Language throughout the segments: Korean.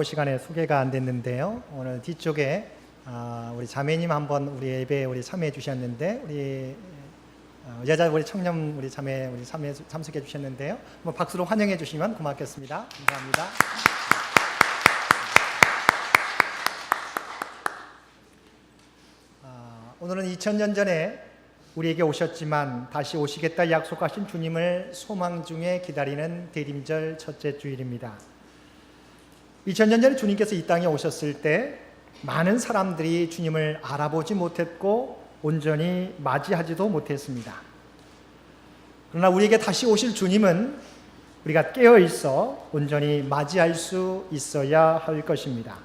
아, 네, 광고 시간에 소개가 안 됐는데요. 오늘 뒤쪽에 아, 우리 자매님 한번 우리 예배에 우리 참여해 주셨는데 우리 어, 여자 우리 청년 우리 자매 우리 참여 참석해 주셨는데요. 한번 박수로 환영해 주시면 고맙겠습니다. 감사합니다. 아, 오늘은 2000년 전에 우리에게 오셨지만 다시 오시겠다 약속하신 주님을 소망 중에 기다리는 대림절 첫째 주일입니다. 2000년 전에 주님께서 이 땅에 오셨을 때 많은 사람들이 주님을 알아보지 못했고 온전히 맞이하지도 못했습니다. 그러나 우리에게 다시 오실 주님은 우리가 깨어 있어 온전히 맞이할 수 있어야 할 것입니다.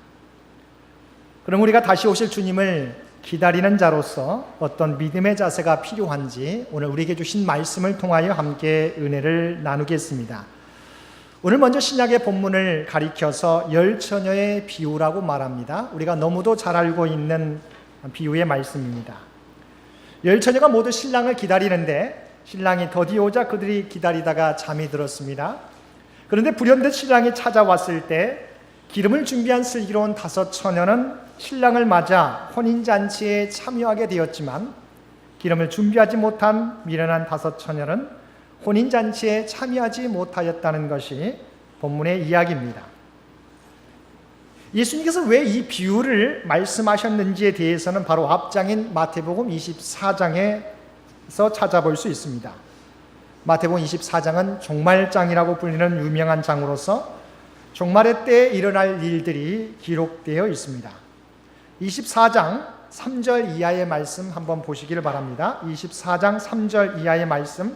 그럼 우리가 다시 오실 주님을 기다리는 자로서 어떤 믿음의 자세가 필요한지 오늘 우리에게 주신 말씀을 통하여 함께 은혜를 나누겠습니다. 오늘 먼저 신약의 본문을 가리켜서 열 처녀의 비유라고 말합니다. 우리가 너무도 잘 알고 있는 비유의 말씀입니다. 열 처녀가 모두 신랑을 기다리는데 신랑이 더디 오자 그들이 기다리다가 잠이 들었습니다. 그런데 불현듯 신랑이 찾아왔을 때 기름을 준비한 슬기로운 다섯 처녀는 신랑을 맞아 혼인잔치에 참여하게 되었지만 기름을 준비하지 못한 미련한 다섯 처녀는 혼인잔치에 참여하지 못하였다는 것이 본문의 이야기입니다. 예수님께서 왜 이 비유를 말씀하셨는지에 대해서는 바로 앞장인 마태복음 24장에서 찾아볼 수 있습니다. 마태복음 24장은 종말장이라고 불리는 유명한 장으로서 종말의 때에 일어날 일들이 기록되어 있습니다. 24장 3절 이하의 말씀 한번 보시기를 바랍니다. 24장 3절 이하의 말씀.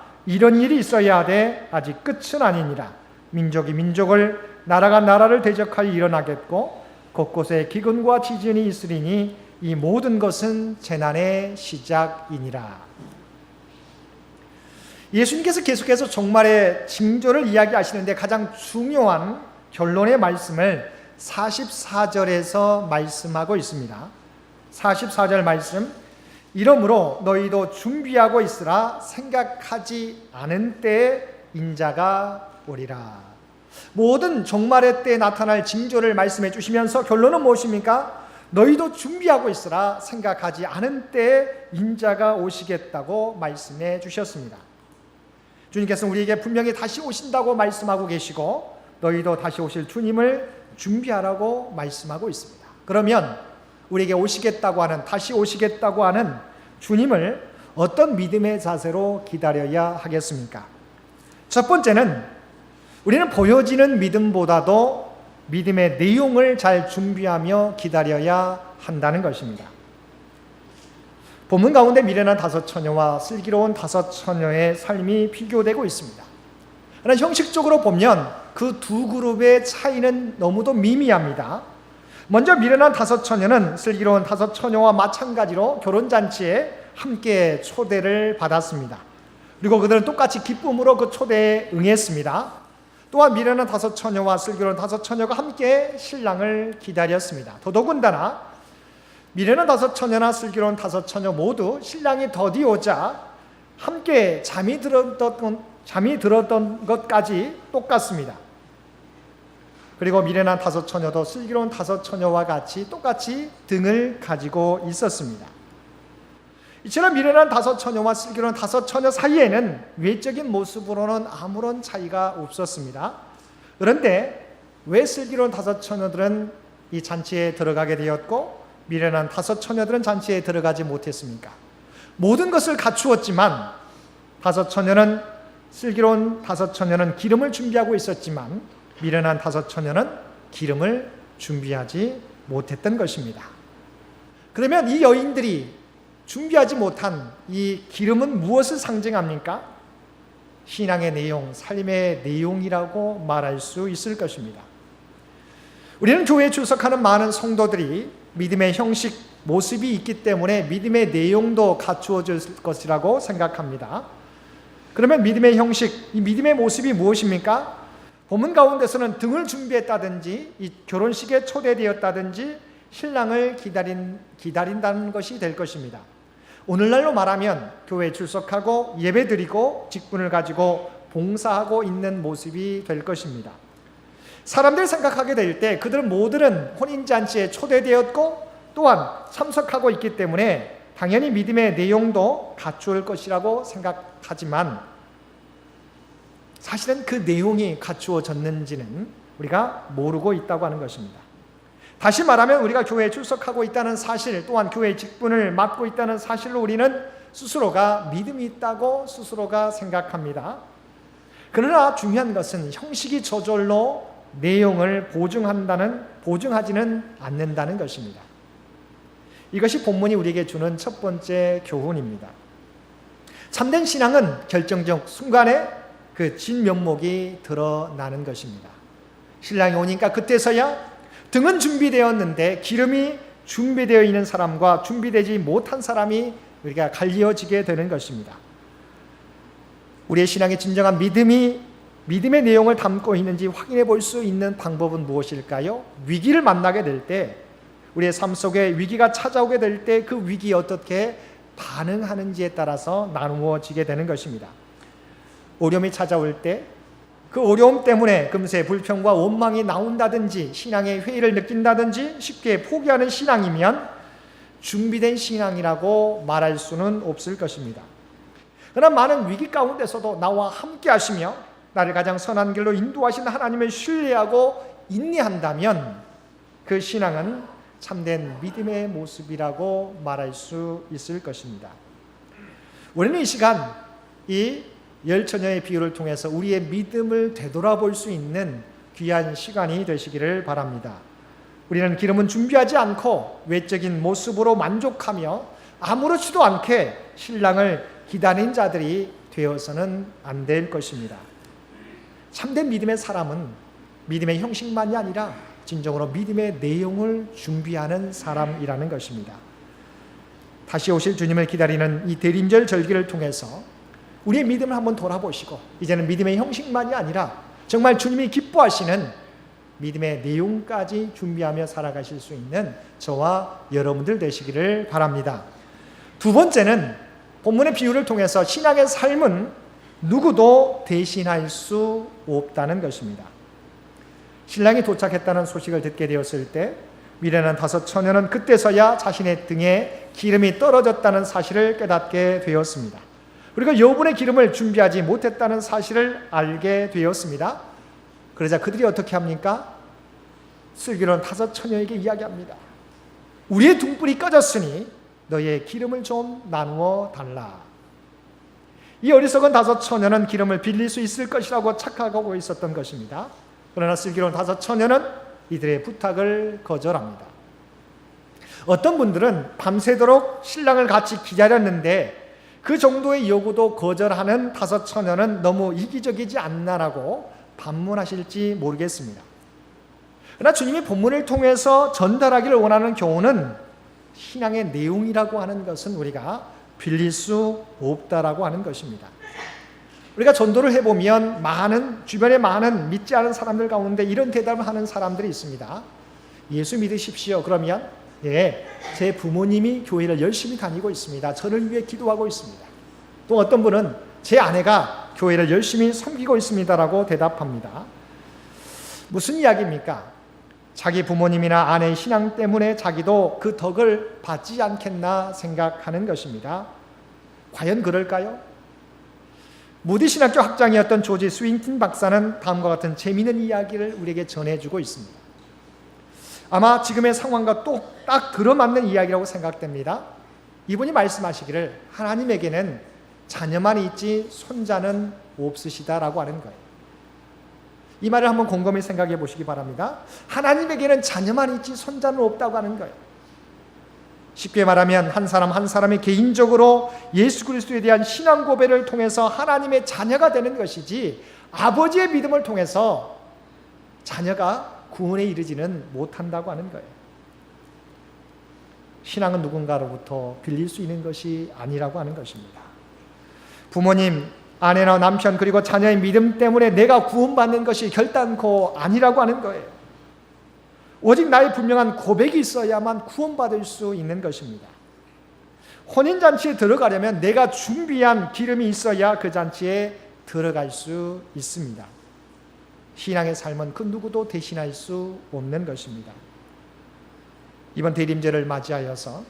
이런 일이 있어야 하되 아직 끝은 아니니라 민족이 민족을 나라가 나라를 대적하여 일어나겠고 곳곳에 기근과 지진이 있으리니 이 모든 것은 재난의 시작이니라. 예수님께서 계속해서 종말의 징조를 이야기하시는데 가장 중요한 결론의 말씀을 44절에서 말씀하고 있습니다. 44절 말씀 이러므로 너희도 준비하고 있으라 생각하지 않은 때에 인자가 오리라. 모든 종말의 때에 나타날 징조를 말씀해 주시면서 결론은 무엇입니까? 너희도 준비하고 있으라 생각하지 않은 때에 인자가 오시겠다고 말씀해 주셨습니다. 주님께서는 우리에게 분명히 다시 오신다고 말씀하고 계시고 너희도 다시 오실 주님을 준비하라고 말씀하고 있습니다. 그러면 우리에게 오시겠다고 하는 다시 오시겠다고 하는 주님을 어떤 믿음의 자세로 기다려야 하겠습니까? 첫 번째는 우리는 보여지는 믿음보다도 믿음의 내용을 잘 준비하며 기다려야 한다는 것입니다. 본문 가운데 미련한 다섯 처녀와 슬기로운 다섯 처녀의 삶이 비교되고 있습니다. 그러나 형식적으로 보면 그 두 그룹의 차이는 너무도 미미합니다. 먼저 미련한 다섯 처녀는 슬기로운 다섯 처녀와 마찬가지로 결혼잔치에 함께 초대를 받았습니다. 그리고 그들은 똑같이 기쁨으로 그 초대에 응했습니다. 또한 미련한 다섯 처녀와 슬기로운 다섯 처녀가 함께 신랑을 기다렸습니다. 더더군다나 미련한 다섯 처녀나 슬기로운 다섯 처녀 모두 신랑이 더디 오자 함께 잠이 들었던 잠이 들었던 것까지 똑같습니다. 그리고 미련한 다섯 처녀도 슬기로운 다섯 처녀와 같이 똑같이 등을 가지고 있었습니다. 이처럼 미련한 다섯 처녀와 슬기로운 다섯 처녀 사이에는 외적인 모습으로는 아무런 차이가 없었습니다. 그런데 왜 슬기로운 다섯 처녀들은 이 잔치에 들어가게 되었고 미련한 다섯 처녀들은 잔치에 들어가지 못했습니까? 모든 것을 갖추었지만 다섯 처녀는 슬기로운 다섯 처녀는 기름을 준비하고 있었지만 미련한 다섯 처녀는 기름을 준비하지 못했던 것입니다. 그러면 이 여인들이 준비하지 못한 이 기름은 무엇을 상징합니까? 신앙의 내용, 삶의 내용이라고 말할 수 있을 것입니다. 우리는 교회에 출석하는 많은 성도들이 믿음의 형식, 모습이 있기 때문에 믿음의 내용도 갖추어질 것이라고 생각합니다. 그러면 믿음의 형식, 이 믿음의 모습이 무엇입니까? 본문 가운데서는 등을 준비했다든지, 이 결혼식에 초대되었다든지, 신랑을 기다린, 기다린다는 것이 될 것입니다. 오늘날로 말하면 교회에 출석하고 예배 드리고 직분을 가지고 봉사하고 있는 모습이 될 것입니다. 사람들 생각하게 될 때 그들은 모두는 혼인잔치에 초대되었고 또한 참석하고 있기 때문에 당연히 믿음의 내용도 갖추을 것이라고 생각하지만 사실은 그 내용이 갖추어졌는지는 우리가 모르고 있다고 하는 것입니다. 다시 말하면 우리가 교회에 출석하고 있다는 사실 또한 교회의 직분을 맡고 있다는 사실로 우리는 스스로가 믿음이 있다고 스스로가 생각합니다. 그러나 중요한 것은 형식이 저절로 내용을 보증한다는 보증하지는 않는다는 것입니다. 이것이 본문이 우리에게 주는 첫 번째 교훈입니다. 참된 신앙은 결정적 순간에 그 진면목이 드러나는 것입니다. 신랑이 오니까 그때서야 등은 준비되었는데 기름이 준비되어 있는 사람과 준비되지 못한 사람이 우리가 갈리어지게 되는 것입니다. 우리의 신앙의 진정한 믿음이 믿음의 내용을 담고 있는지 확인해 볼 수 있는 방법은 무엇일까요? 위기를 만나게 될 때, 우리의 삶 속에 위기가 찾아오게 될 때 그 위기에 어떻게 반응하는지에 따라서 나누어지게 되는 것입니다. 어려움이 찾아올 때, 그 어려움 때문에 금세 불평과 원망이 나온다든지 신앙의 회의를 느낀다든지 쉽게 포기하는 신앙이면 준비된 신앙이라고 말할 수는 없을 것입니다. 그러나 많은 위기 가운데서도 나와 함께 하시며 나를 가장 선한 길로 인도하신 하나님을 신뢰하고 인내한다면 그 신앙은 참된 믿음의 모습이라고 말할 수 있을 것입니다. 우리는 이 시간 이 열 처녀의 비유를 통해서 우리의 믿음을 되돌아볼 수 있는 귀한 시간이 되시기를 바랍니다. 우리는 기름은 준비하지 않고 외적인 모습으로 만족하며 아무렇지도 않게 신랑을 기다린 자들이 되어서는 안 될 것입니다. 참된 믿음의 사람은 믿음의 형식만이 아니라 진정으로 믿음의 내용을 준비하는 사람이라는 것입니다. 다시 오실 주님을 기다리는 이 대림절 절기를 통해서 우리의 믿음을 한번 돌아보시고 이제는 믿음의 형식만이 아니라 정말 주님이 기뻐하시는 믿음의 내용까지 준비하며 살아가실 수 있는 저와 여러분들 되시기를 바랍니다. 두 번째는 본문의 비유를 통해서 신앙의 삶은 누구도 대신할 수 없다는 것입니다. 신랑이 도착했다는 소식을 듣게 되었을 때 미련한 다섯 처녀는 그때서야 자신의 등에 기름이 떨어졌다는 사실을 깨닫게 되었습니다. 그리고 여분의 기름을 준비하지 못했다는 사실을 알게 되었습니다. 그러자 그들이 어떻게 합니까? 슬기로운 다섯 처녀에게 이야기합니다. 우리의 등불이 꺼졌으니 너의 기름을 좀 나누어 달라. 이 어리석은 다섯 처녀는 기름을 빌릴 수 있을 것이라고 착각하고 있었던 것입니다. 그러나 슬기로운 다섯 처녀는 이들의 부탁을 거절합니다. 어떤 분들은 밤새도록 신랑을 같이 기다렸는데 그 정도의 요구도 거절하는 다섯 처녀는 너무 이기적이지 않나라고 반문하실지 모르겠습니다. 그러나 주님이 본문을 통해서 전달하기를 원하는 교훈은 신앙의 내용이라고 하는 것은 우리가 빌릴 수 없다라고 하는 것입니다. 우리가 전도를 해보면 많은 주변에 많은 믿지 않은 사람들 가운데 이런 대답을 하는 사람들이 있습니다. 예수 믿으십시오. 그러면 예, 제 부모님이 교회를 열심히 다니고 있습니다. 저를 위해 기도하고 있습니다. 또 어떤 분은 제 아내가 교회를 열심히 섬기고 있습니다라고 대답합니다. 무슨 이야기입니까? 자기 부모님이나 아내의 신앙 때문에 자기도 그 덕을 받지 않겠나 생각하는 것입니다. 과연 그럴까요? 무디 신학교 학장이었던 조지 스윙튼 박사는 다음과 같은 재미있는 이야기를 우리에게 전해주고 있습니다. 아마 지금의 상황과 똑딱 들어맞는 이야기라고 생각됩니다. 이분이 말씀하시기를 하나님에게는 자녀만 있지 손자는 없으시다라고 하는 거예요. 이 말을 한번 곰곰이 생각해 보시기 바랍니다. 하나님에게는 자녀만 있지 손자는 없다고 하는 거예요. 쉽게 말하면 한 사람 한 사람이 개인적으로 예수 그리스도에 대한 신앙 고백을 통해서 하나님의 자녀가 되는 것이지 아버지의 믿음을 통해서 자녀가 구원에 이르지는 못한다고 하는 거예요. 신앙은 누군가로부터 빌릴 수 있는 것이 아니라고 하는 것입니다. 부모님, 아내나 남편 그리고 자녀의 믿음 때문에 내가 구원받는 것이 결단코 아니라고 하는 거예요. 오직 나의 분명한 고백이 있어야만 구원받을 수 있는 것입니다. 혼인잔치에 들어가려면 내가 준비한 기름이 있어야 그 잔치에 들어갈 수 있습니다. 신앙의 삶은 그 누구도 대신할 수 없는 것입니다. 이번 대림절을 맞이하여서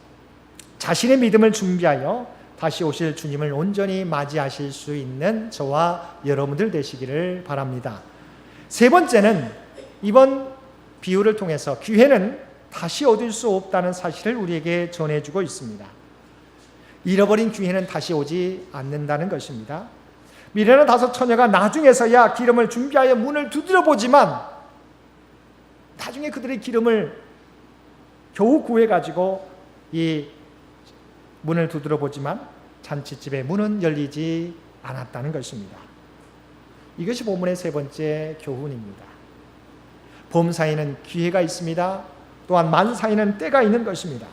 자신의 믿음을 준비하여 다시 오실 주님을 온전히 맞이하실 수 있는 저와 여러분들 되시기를 바랍니다. 세 번째는 이번 비유를 통해서 기회는 다시 얻을 수 없다는 사실을 우리에게 전해주고 있습니다. 잃어버린 기회는 다시 오지 않는다는 것입니다. 미래는 다섯 처녀가 나중에서야 기름을 준비하여 문을 두드려 보지만 나중에 그들의 기름을 겨우 구해 가지고 이 문을 두드려 보지만 잔치집의 문은 열리지 않았다는 것입니다. 이것이 본문의 세 번째 교훈입니다. 범사에는 기회가 있습니다. 또한 만사에는 때가 있는 것입니다.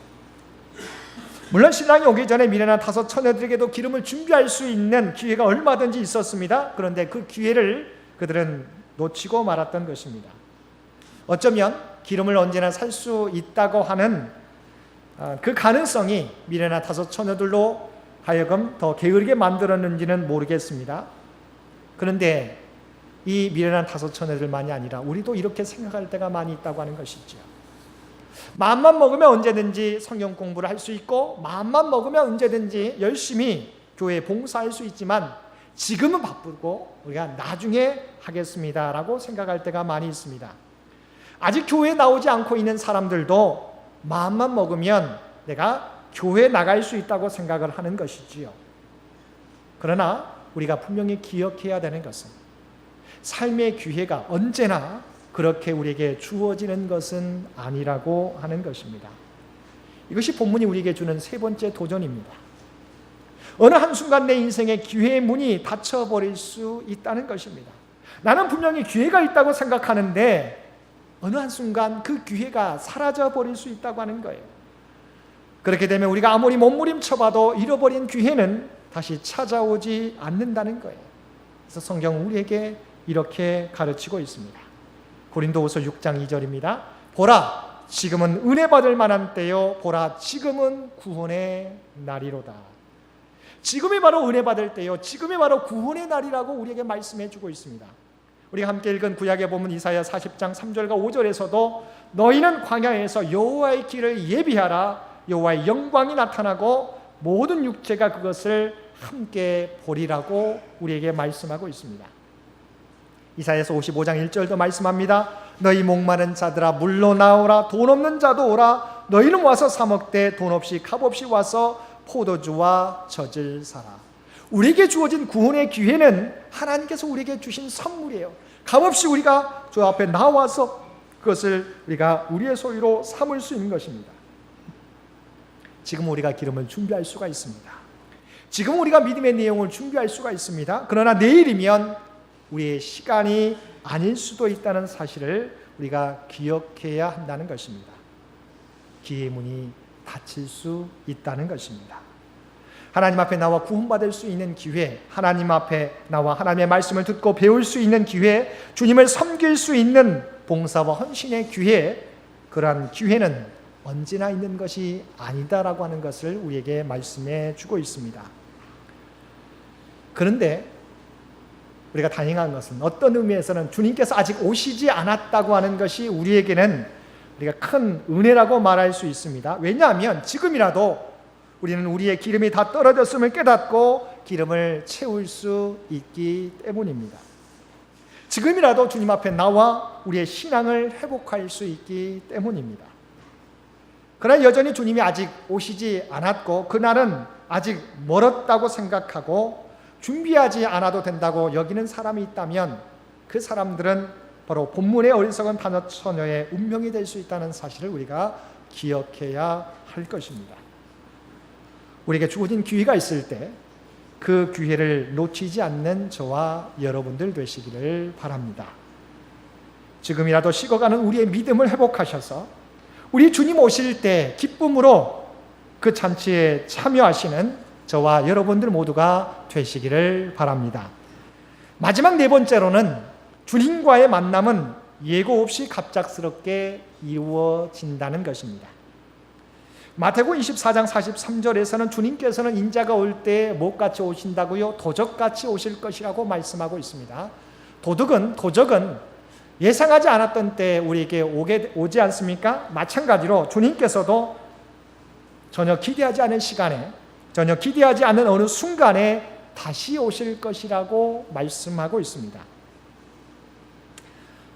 물론 신랑이 오기 전에 미래나 다섯 처녀들에게도 기름을 준비할 수 있는 기회가 얼마든지 있었습니다. 그런데 그 기회를 그들은 놓치고 말았던 것입니다. 어쩌면 기름을 언제나 살 수 있다고 하는 어, 그 가능성이 미래나 다섯 처녀들로 하여금 더 게으르게 만들었는지는 모르겠습니다. 그런데 이 미련한 다섯 처녀들만이 아니라 우리도 이렇게 생각할 때가 많이 있다고 하는 것이죠. 마음만 먹으면 언제든지 성경 공부를 할 수 있고 마음만 먹으면 언제든지 열심히 교회에 봉사할 수 있지만 지금은 바쁘고 우리가 나중에 하겠습니다라고 생각할 때가 많이 있습니다. 아직 교회에 나오지 않고 있는 사람들도 마음만 먹으면 내가 교회 나갈 수 있다고 생각을 하는 것이지요. 그러나 우리가 분명히 기억해야 되는 것은 삶의 기회가 언제나 그렇게 우리에게 주어지는 것은 아니라고 하는 것입니다. 이것이 본문이 우리에게 주는 세 번째 도전입니다. 어느 한순간 내 인생의 기회의 문이 닫혀버릴 수 있다는 것입니다. 나는 분명히 기회가 있다고 생각하는데 어느 한순간 그 기회가 사라져버릴 수 있다고 하는 거예요. 그렇게 되면 우리가 아무리 몸부림쳐봐도 잃어버린 기회는 다시 찾아오지 않는다는 거예요. 그래서 성경은 우리에게 이렇게 가르치고 있습니다. 고린도후서 6장 2절입니다. 보라 지금은 은혜 받을 만한 때요 보라 지금은 구원의 날이로다. 지금이 바로 은혜 받을 때요 지금이 바로 구원의 날이라고 우리에게 말씀해 주고 있습니다. 우리가 함께 읽은 구약에 보면 이사야 40장 3절과 5절에서도 너희는 광야에서 여호와의 길을 예비하라 여호와의 영광이 나타나고 모든 육체가 그것을 함께 보리라고 우리에게 말씀하고 있습니다. 이사야서 55장 1절도 말씀합니다. 너희 목마른 자들아 물로 나오라 돈 없는 자도 오라 너희는 와서 사 먹되 돈 없이 값 없이 와서 포도주와 젖을 사라. 우리에게 주어진 구원의 기회는 하나님께서 우리에게 주신 선물이에요. 값없이 우리가 주 앞에 나와서 그것을 우리가 우리의 소유로 삼을 수 있는 것입니다. 지금 우리가 기름을 준비할 수가 있습니다. 지금 우리가 믿음의 내용을 준비할 수가 있습니다. 그러나 내일이면 우리의 시간이 아닐 수도 있다는 사실을 우리가 기억해야 한다는 것입니다. 기회 문이 닫힐 수 있다는 것입니다. 하나님 앞에 나와 구원받을 수 있는 기회, 하나님 앞에 나와 하나님의 말씀을 듣고 배울 수 있는 기회, 주님을 섬길 수 있는 봉사와 헌신의 기회, 그러한 기회는 언제나 있는 것이 아니다라고 하는 것을 우리에게 말씀해 주고 있습니다. 그런데 우리가 다행한 것은 어떤 의미에서는 주님께서 아직 오시지 않았다고 하는 것이 우리에게는 우리가 큰 은혜라고 말할 수 있습니다. 왜냐하면 지금이라도 우리는 우리의 기름이 다 떨어졌음을 깨닫고 기름을 채울 수 있기 때문입니다. 지금이라도 주님 앞에 나와 우리의 신앙을 회복할 수 있기 때문입니다. 그러나 여전히 주님이 아직 오시지 않았고 그날은 아직 멀었다고 생각하고 준비하지 않아도 된다고 여기는 사람이 있다면 그 사람들은 바로 본문의 어리석은 다섯 처녀의 운명이 될 수 있다는 사실을 우리가 기억해야 할 것입니다. 우리에게 주어진 기회가 있을 때 그 기회를 놓치지 않는 저와 여러분들 되시기를 바랍니다. 지금이라도 식어가는 우리의 믿음을 회복하셔서 우리 주님 오실 때 기쁨으로 그 잔치에 참여하시는 저와 여러분들 모두가 되시기를 바랍니다. 마지막 네 번째로는 주님과의 만남은 예고 없이 갑작스럽게 이루어진다는 것입니다. 마태복음 24장 43절에서는 주님께서는 인자가 올 때 못같이 오신다고요. 도적같이 오실 것이라고 말씀하고 있습니다. 도둑은 도적은 예상하지 않았던 때 우리에게 오게 오지 않습니까? 마찬가지로 주님께서도 전혀 기대하지 않은 시간에 전혀 기대하지 않는 어느 순간에 다시 오실 것이라고 말씀하고 있습니다.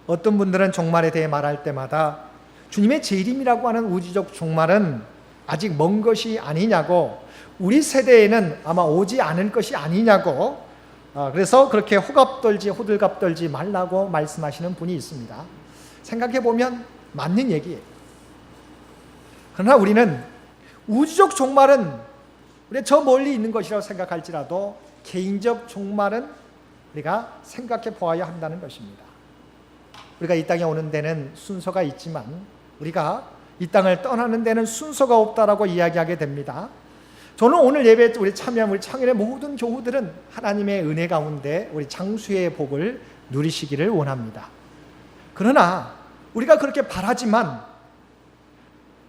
어떤 분들은 종말에 대해 말할 때마다 주님의 재림이라고 하는 우주적 종말은 아직 먼 것이 아니냐고 우리 세대에는 아마 오지 않을 것이 아니냐고 어, 그래서 그렇게 호갑 떨지 호들갑 떨지 말라고 말씀하시는 분이 있습니다. 생각해 보면 맞는 얘기예요. 그러나 우리는 우주적 종말은 우리 저 멀리 있는 것이라고 생각할지라도 개인적 종말은 우리가 생각해 보아야 한다는 것입니다. 우리가 이 땅에 오는 데는 순서가 있지만 우리가 이 땅을 떠나는 데는 순서가 없다라고 이야기하게 됩니다. 저는 오늘 예배 우리 참여한 우리 창일의 모든 교우들은 하나님의 은혜 가운데 우리 장수의 복을 누리시기를 원합니다. 그러나 우리가 그렇게 바라지만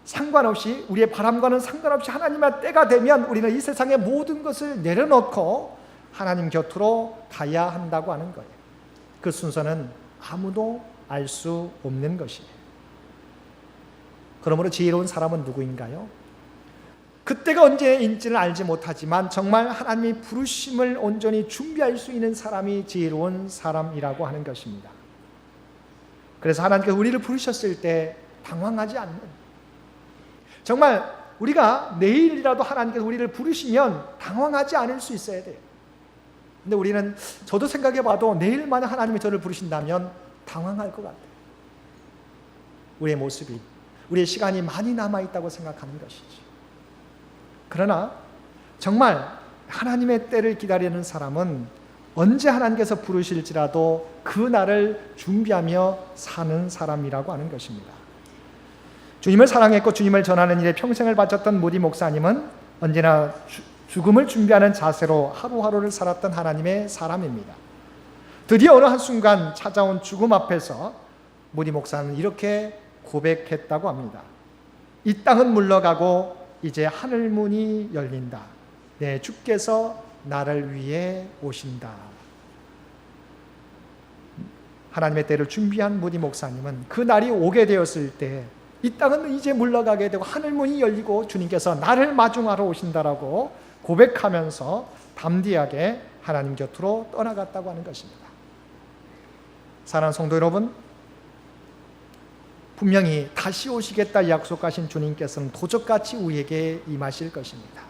상관없이 우리의 바람과는 상관없이 하나님의 때가 되면 우리는 이 세상의 모든 것을 내려놓고 하나님 곁으로 가야 한다고 하는 거예요. 그 순서는 아무도 알 수 없는 것이에요. 그러므로 지혜로운 사람은 누구인가요? 그때가 언제인지는 알지 못하지만 정말 하나님이 부르심을 온전히 준비할 수 있는 사람이 지혜로운 사람이라고 하는 것입니다. 그래서 하나님께서 우리를 부르셨을 때 당황하지 않는 정말 우리가 내일이라도 하나님께서 우리를 부르시면 당황하지 않을 수 있어야 돼요. 근데 우리는 저도 생각해 봐도 내일 만약 하나님이 저를 부르신다면 당황할 것 같아요. 우리의 모습이 우리의 시간이 많이 남아 있다고 생각하는 것이지. 그러나 정말 하나님의 때를 기다리는 사람은 언제 하나님께서 부르실지라도 그 날을 준비하며 사는 사람이라고 하는 것입니다. 주님을 사랑했고 주님을 전하는 일에 평생을 바쳤던 모디 목사님은 언제나 죽음을 준비하는 자세로 하루하루를 살았던 하나님의 사람입니다. 드디어 어느 한순간 찾아온 죽음 앞에서 모디 목사는 이렇게 고백했다고 합니다. 이 땅은 물러가고 이제 하늘 문이 열린다. 내 주께서 나를 위해 오신다. 하나님의 때를 준비한 무디 목사님은 그 날이 오게 되었을 때 이 땅은 이제 물러가게 되고 하늘 문이 열리고 주님께서 나를 마중하러 오신다라고 고백하면서 담대하게 하나님 곁으로 떠나갔다고 하는 것입니다. 사랑하는 성도 여러분, 분명히 다시 오시겠다 약속하신 주님께서는 도적같이 우리에게 임하실 것입니다.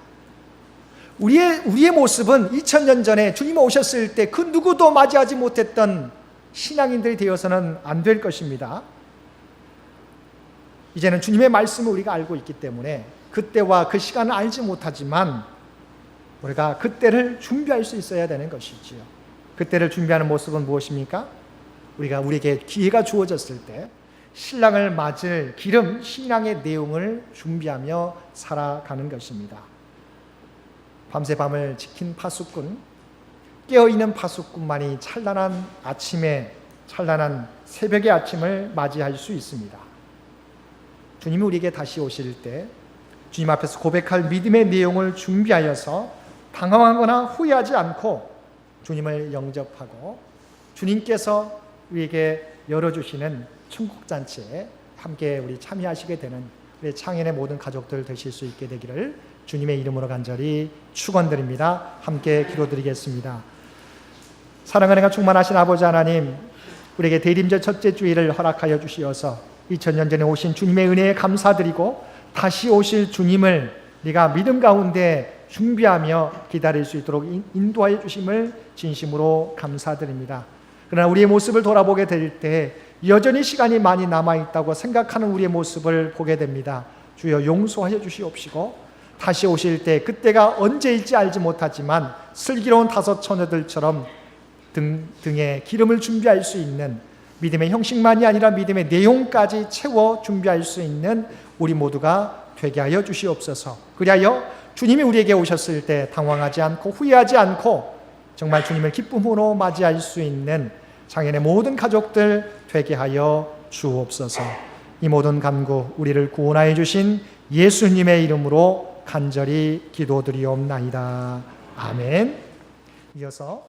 우리의 우리의 모습은 2000년 전에 주님 오셨을 때 그 누구도 맞이하지 못했던 신앙인들이 되어서는 안 될 것입니다. 이제는 주님의 말씀을 우리가 알고 있기 때문에 그때와 그 시간을 알지 못하지만 우리가 그때를 준비할 수 있어야 되는 것이지요. 그때를 준비하는 모습은 무엇입니까? 우리가 우리에게 기회가 주어졌을 때 신랑을 맞을 기름 신앙의 내용을 준비하며 살아가는 것입니다. 밤새 밤을 지킨 파수꾼, 깨어 있는 파수꾼만이 찬란한 아침에 찬란한 새벽의 아침을 맞이할 수 있습니다. 주님이 우리에게 다시 오실 때 주님 앞에서 고백할 믿음의 내용을 준비하여서 당황하거나 후회하지 않고 주님을 영접하고 주님께서 우리에게 열어주시는 천국 잔치에 함께 우리 참여하시게 되는 우리 창현의 모든 가족들 되실 수 있게 되기를 주님의 이름으로 간절히 축원드립니다. 함께 기도드리겠습니다. 사랑과 은혜가 충만하신 아버지 하나님, 우리에게 대림절 첫째 주일을 허락하여 주시어서 2000년 전에 오신 주님의 은혜에 감사드리고 다시 오실 주님을 네가 믿음 가운데 준비하며 기다릴 수 있도록 인도하여 주심을 진심으로 감사드립니다. 그러나 우리의 모습을 돌아보게 될 때 여전히 시간이 많이 남아 있다고 생각하는 우리의 모습을 보게 됩니다. 주여 용서하여 주시옵시고 다시 오실 때 그때가 언제일지 알지 못하지만 슬기로운 다섯 처녀들처럼 등, 등에 기름을 준비할 수 있는 믿음의 형식만이 아니라 믿음의 내용까지 채워 준비할 수 있는 우리 모두가 되게 하여 주시옵소서. 그리하여 주님이 우리에게 오셨을 때 당황하지 않고 후회하지 않고 정말 주님을 기쁨으로 맞이할 수 있는 장인의 모든 가족들 되게 하여 주옵소서. 이 모든 간구 우리를 구원하여 주신 예수님의 이름으로 간절히 기도드리옵나이다. 아멘. 이어서